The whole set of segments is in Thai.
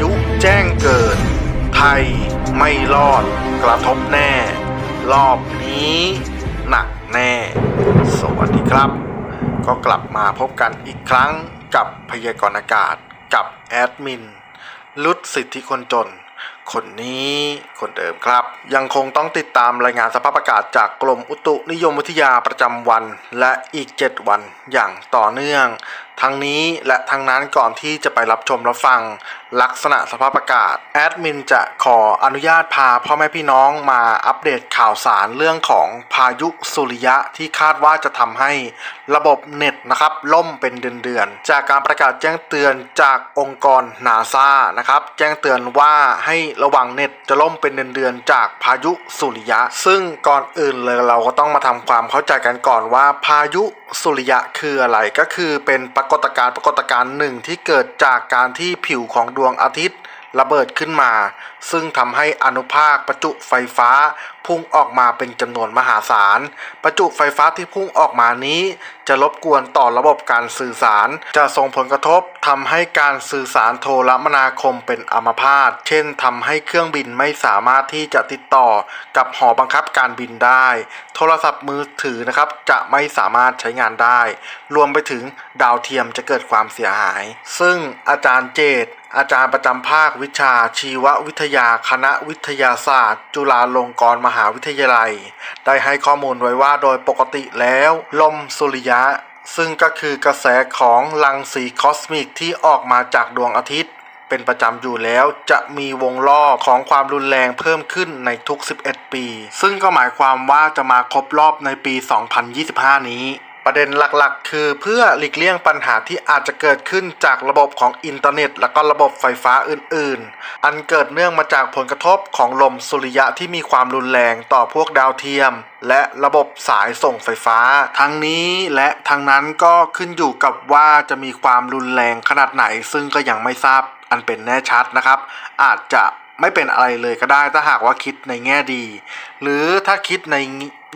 ยุแจ้งเกิด ไทยไม่รอดกระทบแน่ รอบนี้หนักแน่ สวัสดีครับ ก็กลับมาพบกันอีกครั้งกับพยากรณ์อากาศกับแอดมินลุดสิทธิคนจน คนนี้คนเดิมครับ ยังคงต้องติดตามรายงานสภาพอากาศจากกรมอุตุนิยมวิทยาประจำวัน และอีก 7 วันอย่างต่อเนื่อง ทั้งนี้และทั้งนั้นก่อนที่จะไปรับชมรับฟัง ลักษณะสภาพอากาศ แอดมินจะขออนุญาตพาพ่อแม่พี่น้องมาอัปเดตข่าวสารเรื่องของพายุสุริยะที่คาดว่าจะทำให้ระบบเน็ตนะครับล่มเป็นเดือนๆจากการประกาศแจ้งเตือนจากองค์กรนาซานะครับแจ้งเตือนว่าให้ระวังเน็ตจะล่มเป็นเดือนๆจากพายุสุริยะ ซึ่งก่อนอื่นเลยเราก็ต้องมาทำความเข้าใจกันก่อนว่าพายุ สุริยะคืออะไรก็คือเป็นปรากฏการณ์ปรากฏการณ์หนึ่งที่เกิดจากการที่ผิวของดวงอาทิตย์ ระเบิดขึ้นมา ซึ่งทำให้อนุภาคประจุไฟฟ้าพุ่งออกมาเป็นจำนวนมหาศาล ประจุไฟฟ้าที่พุ่งออกมานี้ จะรบกวนต่อระบบการสื่อสาร จะส่งผลกระทบทำให้การสื่อสารโทรมนาคมเป็นอัมพาต เช่นทำให้เครื่องบินไม่สามารถที่จะติดต่อกับหอบังคับการบินได้ โทรศัพท์มือถือนะครับจะไม่สามารถใช้งานได้ รวมไปถึงดาวเทียมจะเกิดความเสียหาย ซึ่งอาจารย์เจต อาจารย์ประจำภาควิชาชีววิทยาคณะวิทยาศาสตร์ จุฬาลงกรณ์มหาวิทยาลัย ได้ให้ข้อมูลไว้ว่าโดยปกติแล้ว ลมสุริยะ ซึ่งก็คือกระแสของรังสีคอสมิกที่ออกมาจากดวงอาทิตย์ เป็นประจำอยู่แล้วจะมีวงรอบของความรุนแรงเพิ่มขึ้นในทุก 11 ปี ซึ่งก็หมายความว่าจะมาครบรอบในปี 2025 นี้ ประเด็นหลักๆ คือเพื่อหลีกเลี่ยงปัญหาที่อาจจะเกิดขึ้นจากระบบของอินเทอร์เน็ต และก็ระบบไฟฟ้าอื่น ๆ อันเกิดเนื่องมาจากผลกระทบของลมสุริยะที่มีความรุนแรงต่อพวกดาวเทียม และระบบสายส่งไฟฟ้า ทั้งนี้และทั้งนั้นก็ขึ้นอยู่กับว่าจะมีความรุนแรงขนาดไหน ซึ่งก็ยังไม่ทราบอันเป็นแน่ชัดนะครับ อาจจะไม่เป็นอะไรเลยก็ได้ถ้าหากว่าคิดในแง่ดี หรือถ้าคิดใน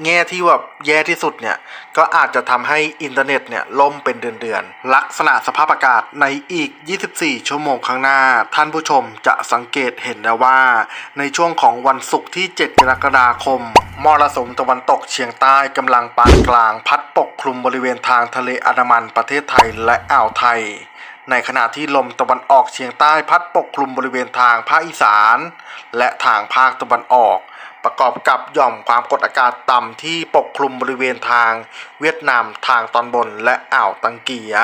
แง่ที่แบบแย่ที่สุดเนี่ย ก็อาจจะทำให้อินเทอร์เน็ตเนี่ยล่มเป็นเดือนๆ ลักษณะสภาพอากาศในอีก 24 ชั่วโมงข้างหน้า ท่านผู้ชมจะสังเกตเห็นได้ว่า ในช่วงของวันศุกร์ที่ 7 กรกฎาคม มรสุมตะวันตกเฉียงใต้กำลังปานกลาง พัดปกคลุมบริเวณทางทะเลอันดามันประเทศไทยและอ่าวไทย ในขณะที่ลมตะวันออกเฉียงใต้พัดปกคลุมบริเวณทางภาคอีสาน และทางภาคตะวันออก ประกอบกับหย่อมความกดอากาศต่ำที่ปกคลุมบริเวณทางเวียดนามทางตอนบนและอ่าวตังเกีย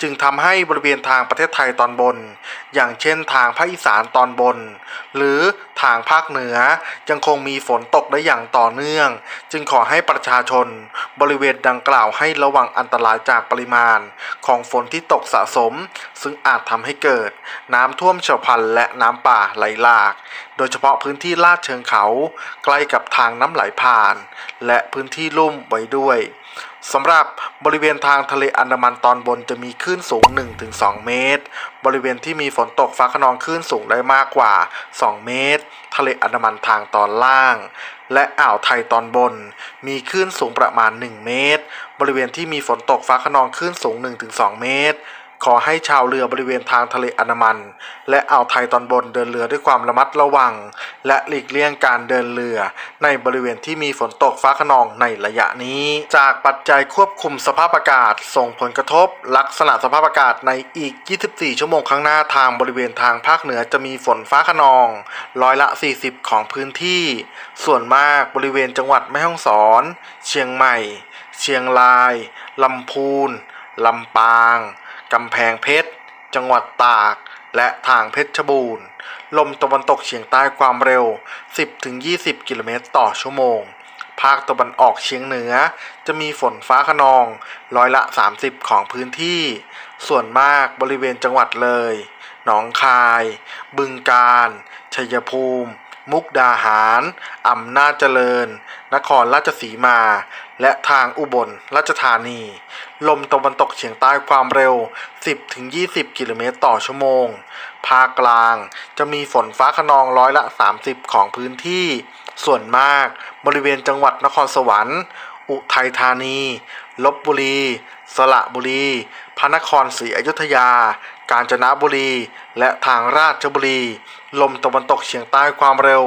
จึงทำให้บริเวณทางประเทศไทยตอนบน อย่างเช่นทางภาคอีสานตอนบน หรือทางภาคเหนือยังคงมีฝนตกได้อย่างต่อเนื่อง จึงขอให้ประชาชน บริเวณดังกล่าวให้ระวังอันตรายจากปริมาณ ของฝนที่ตกสะสม ซึ่งอาจทำให้เกิด น้ำท่วมฉับพลันและน้ำป่าไหลหลาก โดยเฉพาะพื้นที่ลาดเชิงเขาใกล้กับทางน้ำไหลผ่าน และพื้นที่ลุ่มไว้ด้วยสำหรับบริเวณทางทะเลอันดามันตอนบนจะมีคลื่นสูง 1-2 เมตร บริเวณที่มีฝนตกฟ้าขนองคลื่นสูงได้มากกว่า 2 เมตร ทะเลอันดามันทางตอนล่าง และอ่าวไทยตอนบน มีคลื่นสูงประมาณ 1 เมตร บริเวณที่มีฝนตกฟ้าขนองคลื่นสูง 1-2 เมตร ขอให้ชาวเรือบริเวณทางทะเลอันดามัน และอ่าวไทยตอนบนเดินเรือด้วยความระมัดระวัง และหลีกเลี่ยงการเดินเรือ ในบริเวณที่มีฝนตกฟ้าขนองในระยะนี้ จากปัจจัยควบคุมสภาพอากาศ ส่งผลกระทบ ลักษณะสภาพอากาศในอีก 24 ชั่วโมงข้างหน้าทางบริเวณทางภาคเหนือจะมีฝนฟ้าขนอง ร้อยละ 40 ของพื้นที่ ส่วนมากบริเวณจังหวัดแม่ฮ่องสอน เชียงใหม่ เชียงราย ลำพูน ลำปาง กำแพงเพชร จังหวัดตาก และทางเพชรบูรณ์ ลมตะวันตกเฉียงใต้ความเร็ว 10-20 กิโลเมตรต่อชั่วโมง ภาคตะวันออกเฉียงเหนือ จะมีฝนฟ้าขนองร้อยละ 30 ของพื้นที่ ส่วนมากบริเวณจังหวัดเลย หนองคาย บึงกาฬ ชัยภูมิมุกดาหาร อำนาจเจริญ นครราชสีมา และทางอุบลราชธานี ลมตะวันตกเฉียงใต้ความเร็ว 10-20 กิโลเมตรต่อชั่วโมง ภาคกลางจะมีฝนฟ้าขนองร้อยละ 30 ของพื้นที่ ส่วนมากบริเวณจังหวัดนครสวรรค์ อุทัยธานี ลบบุรี สระบุรี พระนครศรีอยุธยา กาญจนบุรี และทางราชบุรี ลมตะวันตกเฉียงใต้ความเร็ว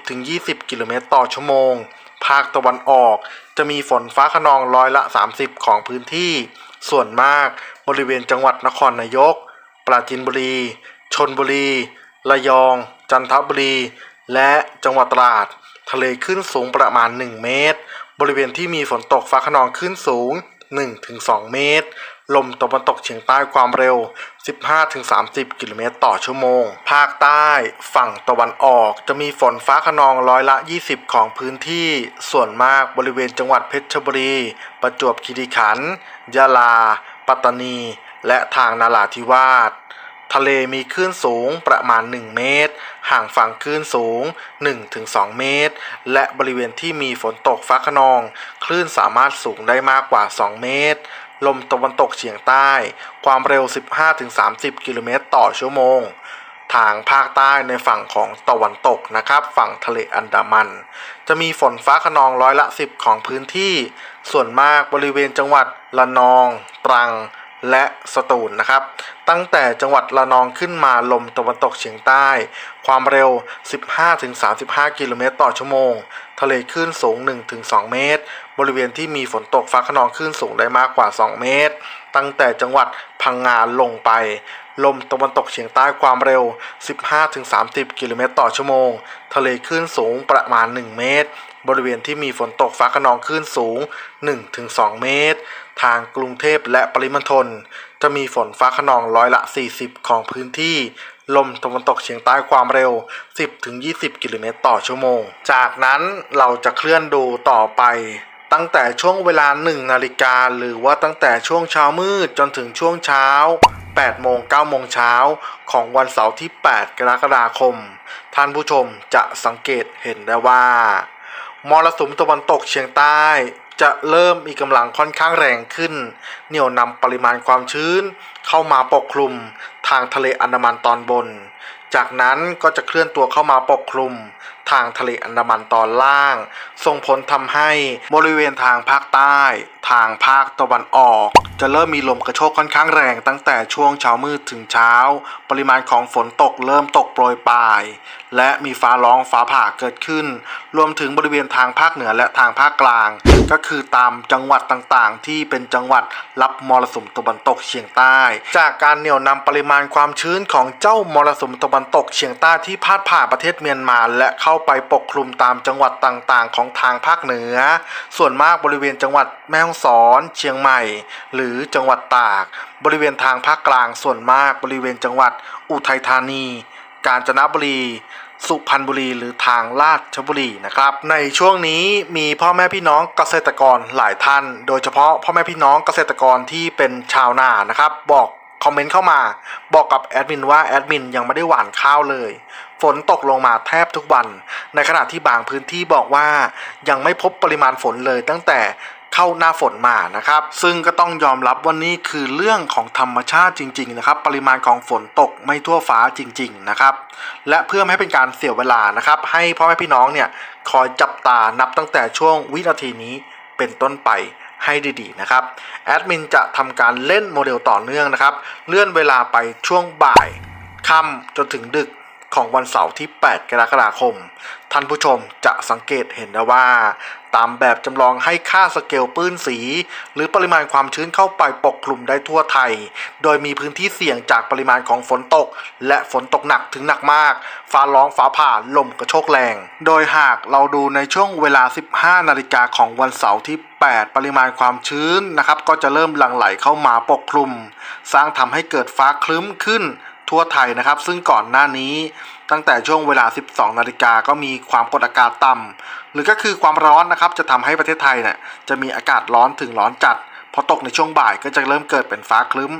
10-20 กิโลเมตรต่อชั่วโมงาคตะวันออก จะมีฝนฟ้าขนองร้อยละ 30 ของพื้นที่ ส่วนมากบริเวณจังหวัดนครนายก ปราจีนบุรี ชนบุรี ระยอง จันทบุรี และจังหวัดตราด ทะเลขึ้นสูงประมาณ 1 เมตร บริเวณที่มีฝนตกฟ้าขนองขึ้นสูง 1-2 เมตร ลมตะวันตกเฉียงใต้ความเร็ว 15-30 กิโลเมตรต่อชั่วโมง ภาคใต้ฝั่งตะวันออกจะมีฝนฟ้าขนองร้อยละ 20 ของพื้นที่ ส่วนมากบริเวณจังหวัดเพชรบุรี ประจวบคีรีขันธ์ ยะลา ปัตตานี และทางนาราธิวาสทะเลมีคลื่นสูงประมาณ 1 เมตร ห่างฝั่งคลื่นสูง 1-2 เมตร และบริเวณที่มีฝนตกฟ้าขนอง คลื่นสามารถสูงได้มากกว่า 2 เมตร ลมตะวันตกเฉียงใต้ ความเร็ว 15-30 กิโลเมตรต่อชั่วโมง ทางภาคใต้ในฝั่งของตะวันตกนะครับ ฝั่งทะเลอันดามัน จะมีฝนฟ้าขนองร้อยละ 10 ของพื้นที่ ส่วนมากบริเวณจังหวัดละนอง ตรัง และสตูลนะครับ ตั้งแต่จังหวัดละนองขึ้นมาลมตะวันตกเฉียงใต้ ความเร็ว 15-35 กิโลเมตรต่อชั่วโมง ทะเลคลื่นสูง 1-2 เมตร บริเวณที่มีฝนตกฟ้าขนองคลื่นสูงได้มากกว่า 2 เมตร ตั้งแต่จังหวัดพังงาลงไป ลมตะวันตกเฉียงใต้ความเร็ว 15-30 กิโลเมตรต่อชั่วโมง ทะเลคลื่นสูงประมาณ 1 เมตร บริเวณที่มีฝนตกฟ้าขนองคลื่นสูง 1-2 เมตร ทางกรุงเทพและปริมณฑลจะมีฝนฟ้าขนองร้อยละ 40 ของพื้นที่ ลมตะวันตกเฉียงใต้ความเร็ว 10-20 กิโลเมตรต่อชั่วโมง จากนั้นเราจะเคลื่อนดูต่อไปตั้งแต่ช่วงเวลา 1 นาฬิกาหรือว่าตั้งแต่ช่วงเช้ามืดจนถึงช่วงเช้า 8 โมง 9 โมงเช้าของวันเสาร์ที่ 8 กรกฎาคม ท่านผู้ชมจะสังเกตเห็นได้ว่า มรสุมตะวันตกเฉียงใต้ จะเริ่มมีกำลังค่อนข้างแรงขึ้น เหนี่ยวนำปริมาณความชื้น เข้ามาปกคลุมทางทะเลอันดามันตอนบน จากนั้นก็จะเคลื่อนตัวเข้ามาปกคลุม ทางทะเลอันดามันตอนล่าง ส่งผลทำให้บริเวณทางภาคใต้ทางภาคตะวันออก จะเริ่มมีลมกระโชกค่อนข้างแรงตั้งแต่ช่วงเช้ามืดถึงเช้า ปริมาณของฝนตกเริ่มตกโปรยปลาย และมีฟ้าร้องฟ้าผ่าเกิดขึ้น รวมถึงบริเวณทางภาคเหนือและทางภาคกลาง ก็คือตามจังหวัดต่างๆ ที่เป็นจังหวัดรับมรสุมตะวันตกเฉียงใต้ จากการเหนี่ยวนำปริมาณความชื้นของเจ้ามรสุมตะวันตกเฉียงใต้ที่พาดผ่านประเทศเมียนมา และเข้าไปปกคลุมตามจังหวัดต่างๆ ของทางภาคเหนือ ส่วนมากบริเวณจังหวัดแม่ฮ่องสอน เชียงใหม่ หรือจังหวัดตาก บริเวณทางภาคกลางส่วนมากบริเวณจังหวัดอุทัยธานี กาญจนบุรี สุพรรณบุรี หรือทางราชบุรีนะครับ ในช่วงนี้มีพ่อแม่พี่น้องเกษตรกรหลายท่าน โดยเฉพาะพ่อแม่พี่น้องเกษตรกรที่เป็นชาวนานะครับ บอกคอมเมนต์เข้ามา บอกกับแอดมินว่าแอดมินยังไม่ได้หว่านข้าวเลย ฝนตกลงมาแทบทุกวัน ในขณะที่บางพื้นที่บอกว่ายังไม่พบปริมาณฝนเลยตั้งแต่ เข้าหน้าฝนมานะครับ ซึ่งก็ต้องยอมรับว่านี่คือเรื่องของธรรมชาติจริง ๆ นะครับ ปริมาณของฝนตกไม่ทั่วฟ้าจริง ๆ นะครับ และเพื่อไม่ให้เป็นการเสียเวลานะครับ ให้พ่อแม่พี่น้องเนี่ยคอยจับตานับตั้งแต่ช่วงวินาทีนี้เป็นต้นไปให้ดีๆนะครับแอดมินจะทำการเล่นโมเดลต่อเนื่องนะครับ เลื่อนเวลาไปช่วงบ่ายค่ำจนถึงดึก ของวันเสาร์ที่ 8 กรกฎาคม ท่านผู้ชมจะสังเกตเห็นได้ว่า ตามแบบจำลองให้ค่าสเกลปื้นสี หรือปริมาณความชื้นเข้าไปปกคลุมได้ทั่วไทย โดยมีพื้นที่เสี่ยงจากปริมาณของฝนตก และฝนตกหนักถึงหนักมาก ฟ้าร้องฟ้าผ่าลมกระโชกแรง โดยหากเราดูในช่วงเวลา 15 นาฬิกาของวันเสาร์ที่ 8 ปริมาณความชื้นนะครับก็จะเริ่มหลั่งไหลเข้ามาปกคลุม สร้างทำให้เกิดฟ้าคลึ้มขึ้น ทั่วไทยนะครับ ซึ่งก่อนหน้านี้ตั้งแต่ช่วงเวลา 12 นาฬิกาก็มีความกดอากาศต่ำหรือก็คือความร้อนนะครับ จะทำให้ประเทศไทยเนี่ยจะมีอากาศร้อนถึงร้อนจัด พอตกในช่วงบ่ายก็จะเริ่มเกิดเป็นฟ้าคลึ้ม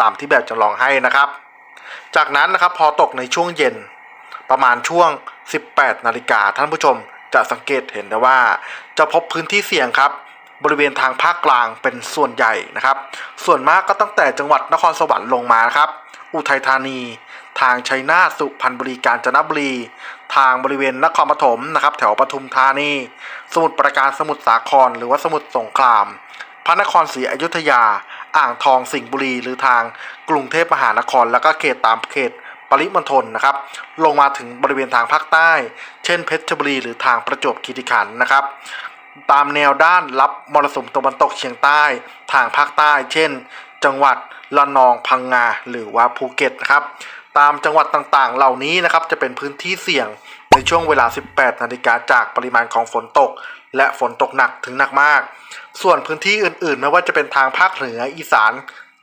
ตามที่แบบจำลองให้นะครับ จากนั้นนะครับพอตกในช่วงเย็น ประมาณช่วง 18 นาฬิกาท่านผู้ชมจะสังเกตเห็นได้ว่า จะพบพื้นที่เสี่ยงครับ บริเวณทางภาคกลางเป็นส่วนใหญ่นะครับ ส่วนมากก็ตั้งแต่จังหวัดนครสวรรค์ลงมานะครับ อุทัยธานี ทางชัยนาทสุพรรณบุรีกาญจนบุรี ทางบริเวณนครปฐมนะครับ แถวปทุมธานี สมุทรปราการสมุทรสาคร หรือว่าสมุทรสงคราม พระนครศรีอยุธยา อ่างทองสิงห์บุรี หรือทางกรุงเทพมหานคร แล้วก็เขตตามเขตปริมณฑลนะครับ ลงมาถึงบริเวณทางภาคใต้ เช่นเพชรบุรีหรือทางประจวบคีรีขันธ์นะครับ ตามแนวด้านรับมรสุมตะวันตกเฉียงใต้ ทางภาคใต้ เช่น จังหวัดละนองพังงาหรือว่าภูเก็ตนะครับตามจังหวัดต่างๆ เหล่านี้นะครับจะเป็นพื้นที่เสี่ยงในช่วงเวลา 18 นาฬิกาจากปริมาณของฝนตก และฝนตกหนักถึงหนักมาก ส่วนพื้นที่อื่นๆ ไม่ว่าจะเป็นทางภาคเหนืออีสาน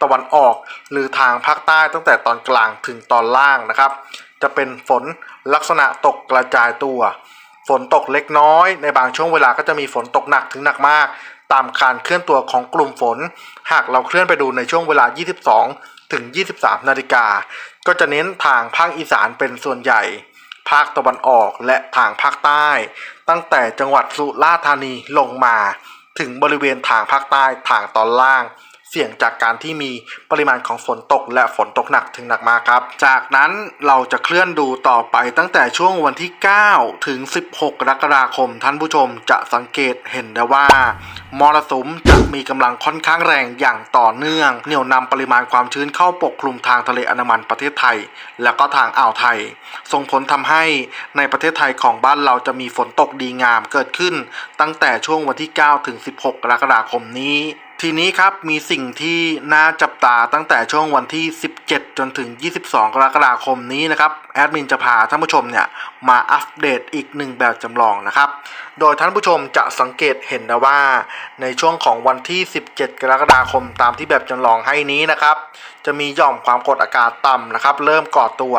ตะวันออก หรือทางภาคใต้ตั้งแต่ตอนกลางถึงตอนล่างนะครับ จะเป็นฝนลักษณะตกกระจายตัว ฝนตกเล็กน้อย ในบางช่วงเวลาก็จะมีฝนตกหนักถึงหนักมาก ตามการเคลื่อนตัวของกลุ่มฝน หากเราเคลื่อนไปดูในช่วงเวลา 22 ถึง 23 นาฬิกา ก็จะเน้นทางภาคอีสานเป็นส่วนใหญ่ ภาคตะวันออกและทางภาคใต้ ตั้งแต่จังหวัดสุราษฎร์ธานีลงมา ถึงบริเวณทางภาคใต้ทางตอนล่าง เสี่ยงจากการที่มีปริมาณของฝนตกและฝนตกหนักถึงหนักมากครับ จากนั้นเราจะเคลื่อนดูต่อไปตั้งแต่ช่วงวันที่ 9 ถึง 16 กรกฎาคม ท่านผู้ชมจะสังเกตเห็นได้ว่ามรสุมจะมีกำลังค่อนข้างแรงอย่างต่อเนื่อง เหนี่ยวนำปริมาณความชื้นเข้าปกคลุมทางทะเลอันดามันประเทศไทย แล้วก็ทางอ่าวไทย ส่งผลทำให้ในประเทศไทยของบ้านเราจะมีฝนตกดีงามเกิดขึ้น ตั้งแต่ช่วงวันที่ 9 ถึง 16 กรกฎาคมนี้ ทีนี้ครับมีสิ่งที่น่าจับตาตั้งแต่ช่วงวันที่ 17 จนถึง 22 กรกฎาคมนี้นะครับแอดมินจะพาท่านผู้ชมเนี่ยมาอัปเดตอีกหนึ่งแบบจำลองนะครับ โดยท่านผู้ชมจะสังเกตเห็นนะว่า ในช่วงของวันที่ 17 กรกฎาคมตามที่แบบจำลองให้นี้นะครับ จะมีหย่อมความกดอากาศต่ำนะครับ เริ่มก่อตัว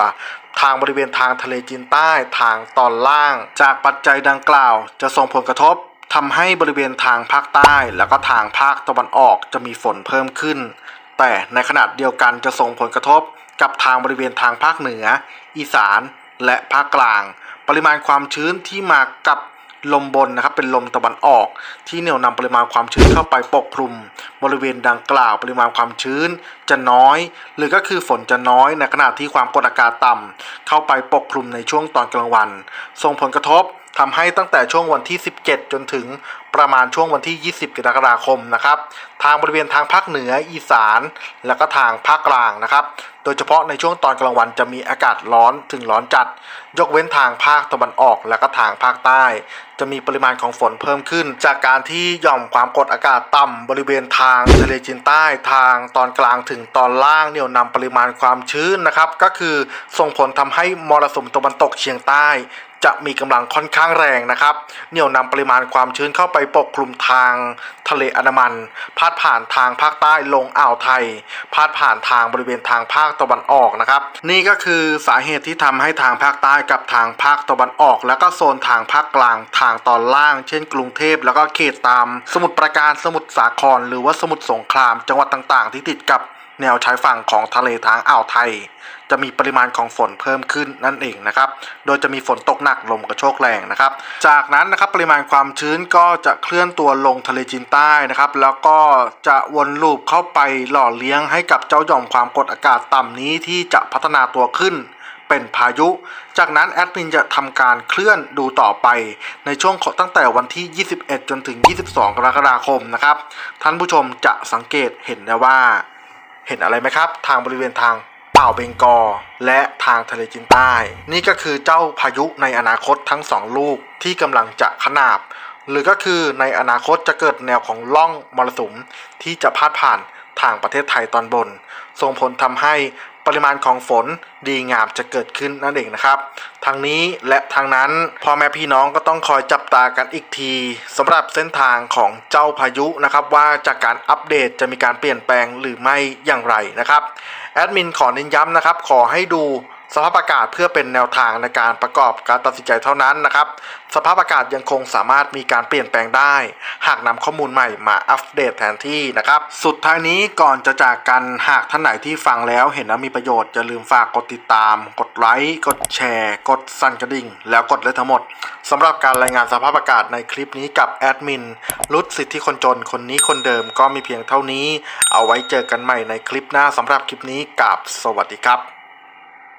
ทางบริเวณทางทะเลจีนใต้ทางตอนล่าง จากปัจจัยดังกล่าว จะส่งผลกระทบ ทำให้บริเวณทางภาคใต้แล้วก็ทางภาคตะวันออกจะมีฝนเพิ่มขึ้น แต่ในขณะเดียวกันจะส่งผลกระทบกับทางบริเวณทางภาคเหนือ อีสานและภาคกลาง ปริมาณความชื้นที่มากับลมบนนะครับเป็นลมตะวันออก ที่เหนี่ยวนำปริมาณความชื้นเข้าไปปกคลุม บริเวณดังกล่าวปริมาณความชื้นจะน้อย หรือก็คือฝนจะน้อยในขณะที่ความกดอากาศต่ำเข้าไปปกคลุมในช่วงตอนกลางวัน ส่งผลกระทบ ทำให้ตั้งแต่ช่วงวันที่ 17 จนถึงประมาณช่วงวันที่ 20 กรกฎาคมนะครับ ทางบริเวณทางภาคเหนืออีสาน แล้วก็ทางภาคกลางนะครับ โดยเฉพาะในช่วงตอนกลางวันจะมีอากาศร้อนถึงร้อนจัด ยกเว้นทางภาคตะวันออกและก็ทางภาคใต้ จะมีปริมาณของฝนเพิ่มขึ้น จากการที่หย่อมความกดอากาศต่ำบริเวณทางทะเลจีนใต้ทางตอนกลางถึงตอนล่างเหนี่ยวนำปริมาณความชื้นนะครับ ก็คือส่งผลทำให้มรสุมตะวันตกเฉียงใต้ จะมีกำลังค่อนข้างแรงนะครับ เหนี่ยวนำปริมาณความชื้นเข้าไปปกคลุมทางทะเลอันดามัน พาดผ่านทางภาคใต้ลงอ่าวไทย พาดผ่านทางบริเวณทางภาคตะวันออกนะครับ นี่ก็คือสาเหตุที่ทำให้ทางภาคใต้กับทางภาคตะวันออก แล้วก็โซนทางภาคกลางทางตอนล่าง เช่น กรุงเทพแล้วก็เขตตาม สมุทรปราการสมุทรสาคร หรือว่าสมุทรสงครามจังหวัดต่าง ๆ ที่ติดกับ แนวชายฝั่งของทะเลทางอ่าวไทย จะมีปริมาณของฝนเพิ่มขึ้นนั่นเองนะครับ โดยจะมีฝนตกหนักลมกระโชกแรงนะครับ จากนั้นนะครับปริมาณความชื้นก็จะเคลื่อนตัวลงทะเลจีนใต้นะครับ แล้วก็จะวนลูปเข้าไปหล่อเลี้ยงให้กับเจ้าหย่อมความกดอากาศต่ำนี้ที่จะพัฒนาตัวขึ้นเป็นพายุ จากนั้นแอดมินจะทำการเคลื่อนดูต่อไป ในช่วงของตั้งแต่วันที่ 21 จนถึง 22 กรกฎาคมนะครับ ท่านผู้ชมจะสังเกตเห็นได้ว่า เห็นอะไรไหมครับ ทางบริเวณทางอ่าวเบงกอลและทางทะเลจีนใต้ นี่ก็คือเจ้าพายุในอนาคตทั้งสองลูกที่กำลังจะขนาบ หรือก็คือในอนาคตจะเกิดแนวของล่องมรสุมที่จะพาดผ่านทางประเทศไทยตอนบน ส่งผลทำให้ ปริมาณของฝนดีงามจะเกิดขึ้นนั่นเองนะครับ ทางนี้และทางนั้นพ่อแม่พี่น้องก็ต้องคอยจับตากันอีกทีสำหรับเส้นทางของเจ้าพายุนะครับว่าจากการอัปเดตจะมีการเปลี่ยนแปลงหรือไม่อย่างไรนะครับแอดมินขอเน้นย้ำนะครับขอให้ดู สภาพอากาศเพื่อเป็นแนวทางในการประกอบการตัดสินใจเท่านั้นนะครับ สภาพอากาศยังคงสามารถมีการเปลี่ยนแปลงได้ หากนำข้อมูลใหม่มาอัปเดตแทนที่นะครับ สุดท้ายนี้ก่อนจะจากกันหากท่านไหนที่ฟังแล้วเห็นว่ามีประโยชน์อย่าลืมฝากกดติดตาม กดไลค์กดแชร์ กดสั่นกระดิ่ง แล้วกดเลยทั้งหมดสำหรับการรายงานสภาพอากาศในคลิปนี้กับแอดมินรุดสิทธิคนจนคนนี้คนเดิมก็มีเพียงเท่านี้ เอาไว้เจอกันใหม่ในคลิปหน้าสำหรับคลิปนี้กับสวัสดีครับ